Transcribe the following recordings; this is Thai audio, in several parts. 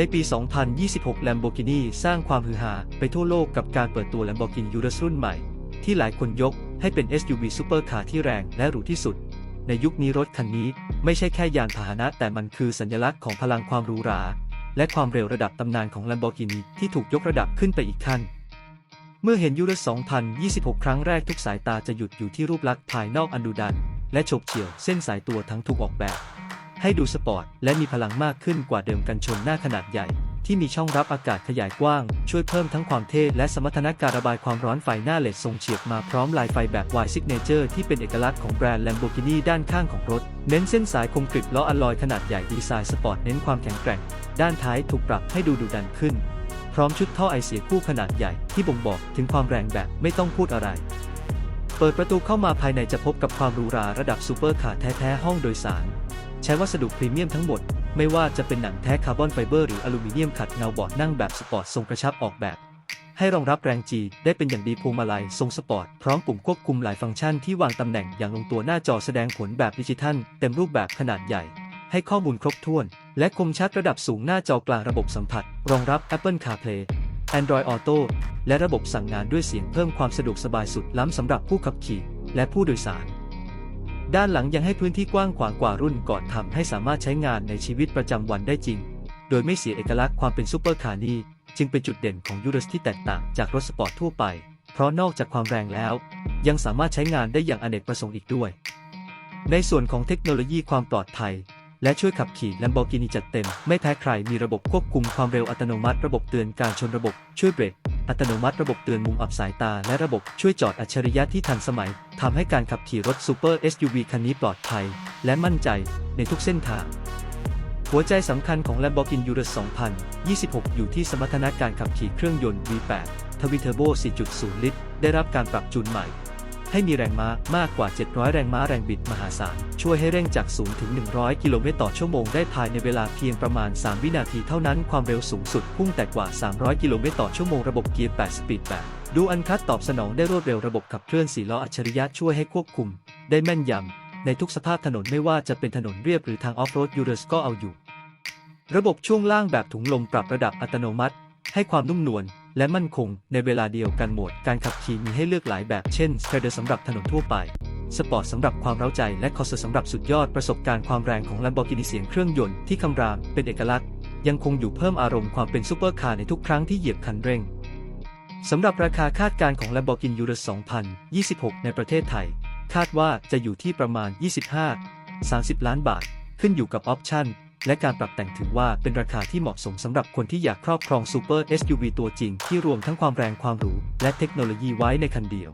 ในปี 2026 Lamborghini สร้างความฮือฮาไปทั่วโลกกับการเปิดตัว Lamborghini Urus รุ่นใหม่ ที่หลายคนยกให้เป็น SUV ซูเปอร์คาร์ที่แรงและหรูที่สุด ในยุคนี้รถคันนี้ไม่ใช่แค่ยานพาหนะ แต่มันคือสัญลักษณ์ของพลังความหรูหรา และความเร็วระดับตำนานของ Lamborghini ที่ถูกยกระดับขึ้นไปอีกขั้น เมื่อเห็นยูร s 2026 ครั้งแรกทุกสายตาจะหยุดอยู่ที่รูปลักษณ์ภายนอกอันดุดัน และฉบเฉี่ยวเส้นสายตัวทั้งถูกออกแบบ ให้ดูสปอร์ตและมีพลังมากขึ้นกว่าเดิมกันชนหน้าขนาดใหญ่ ที่มีช่องรับอากาศขยายกว้าง ช่วยเพิ่มทั้งความเท่และสมรรถนะการระบายความร้อนไฟหน้าเลดทรงเฉียบมาพร้อมลายไฟแบบ Y Signature ที่เป็นเอกลักษณ์ของแบรนด์ Lamborghini ด้านข้างของรถ เน้นเส้นสายคมกริบล้ออลลอยขนาดใหญ่ดีไซน์สปอร์ตเน้นความแข็งแกร่ง ด้านท้ายถูกปรับให้ดูดุดันขึ้น พร้อมชุดท่อไอเสียคู่ขนาดใหญ่ที่บ่งบอกถึงความแรงแบบไม่ต้องพูดอะไรเปิดประตูเข้ามาภายในจะพบกับความหรูหราระดับซูเปอร์คาร์แท้ ๆ ห้องโดยสาร ใช้วัสดุพรีเมียมทั้งหมด ไม่ว่าจะเป็นหนังแท้คาร์บอนไฟเบอร์หรืออลูมิเนียมขัดเงาเบาะนั่งแบบสปอร์ตทรงกระชับออกแบบ ให้รองรับแรงจีได้เป็นอย่างดีพวงมาลัยทรงสปอร์ตพร้อมปุ่มควบคุมหลายฟังก์ชันที่วางตำแหน่งอย่างลงตัวหน้าจอแสดงผลแบบดิจิทัล เต็มรูปแบบขนาดใหญ่ ให้ข้อมูลครบถ้วน และคมชัดระดับสูงหน้าจอกลางระบบสัมผัส รองรับ Apple CarPlay Android Auto และระบบสั่งงานด้วยเสียงเพิ่มความสะดวกสบายสุดล้ำสำหรับผู้ขับขี่และผู้โดยสาร ด้านหลังยังให้พื้นที่กว้างขวางกว่ารุ่นก่อนทำให้สามารถใช้งานในชีวิตประจำวันได้จริง โดยไม่เสียเอกลักษณ์ความเป็นซูเปอร์คาร์นี้จึงเป็นจุดเด่นของยูร s ที่แตกต่างจากรถสปอร์ตทั่วไป เพราะนอกจากความแรงแล้ว ยังสามารถใช้งานได้อย่างอเนกประสงค์อีกด้วย ในส่วนของเทคโนโลยีความปลอดภัย และช่วยขับขี่ Lamborghini จัดเต็ม ไม่แพ้ใครมีระบบควบคุมความเร็วอัตโนมัติ ระบบเตือนการชนระบบช่วยเบรก อัตโนมัติระบบเตือนมุมอับสายตา และระบบช่วยจอดอัจฉริยะที่ทันสมัย ทำให้การขับขี่รถซูเปอร์ SUV คันนี้ปลอดภัย และมั่นใจในทุกเส้นทาง หัวใจสำคัญของ Lamborghini Urus 2026 อยู่ที่สมรรถนะการขับขี่เครื่องยนต์ V8 ทวิเทอร์โบ 4.0 ลิตร ได้รับการปรับจูนใหม่ ให้มีแรงม้ามากกว่า 700 แรงม้าแรงบิดมหาศาล ช่วยให้เร่งจาก 0 ถึง 100 กิโลเมตรต่อชั่วโมงได้ภายในเวลาเพียงประมาณ 3 วินาทีเท่านั้นความเร็วสูงสุดพุ่งแต่กว่า 300 กิโลเมตรต่อชั่วโมงระบบเกียร์ 8 สปีดแบบดูอันคัดตอบสนองได้รวดเร็วระบบขับเคลื่อน4ล้ออัจฉริยะช่วยให้ควบคุม ได้แม่นยำ ในทุกสภาพถนนไม่ว่าจะเป็นถนนเรียบหรือทางออฟโรดยูเรสก็เอาอยู่ ระบบช่วงล่างแบบถุงลมปรับระดับอัตโนมัติ ให้ความนุ่มนวล และมั่นคงในเวลาเดียวกันโหมดการขับขี่มีให้เลือกหลายแบบเช่น s t r a d e r สำหรับถนนทั่วไปสปอร์ตสำหรับความเร้าใจและคอสสำหรับสุดยอดประสบการณ์ความแรงของ Lamborghini เสียงเครื่องยนต์ที่คำรามเป็นเอกลักษณ์ยังคงอยู่เพิ่มอารมณ์ความเป็นซูเปอร์คาร์ในทุกครั้งที่เหยียบคันเร่งสำหรับราคาคาดการณ์ของ Lamborghini Urus 2026 ในประเทศไทย คาดว่าจะอยู่ที่ประมาณ 25-30 ล้านบาท ขึ้นอยู่กับออปชั่น และการปรับแต่งถือว่าเป็นราคาที่เหมาะสมสำหรับคนที่อยากครอบครองซูเปอร์ SUV ตัวจริงที่รวมทั้งความแรงความหรูและเทคโนโลยีไว้ในคันเดียว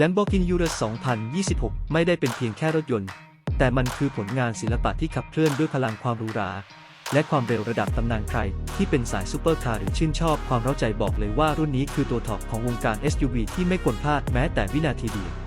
Lamborghini Urus 2026 ไม่ได้เป็นเพียงแค่รถยนต์ แต่มันคือผลงานศิลปะที่ขับเคลื่อนด้วยพลังความหรูหรา และความเร็วระดับตำนานใคร ที่เป็นสายซูเปอร์คาร์หรือชื่นชอบความเร้าใจบอกเลยว่ารุ่นนี้คือตัวท็อปของวงการ SUV ที่ไม่ควรพลาดแม้แต่วินาทีเดียว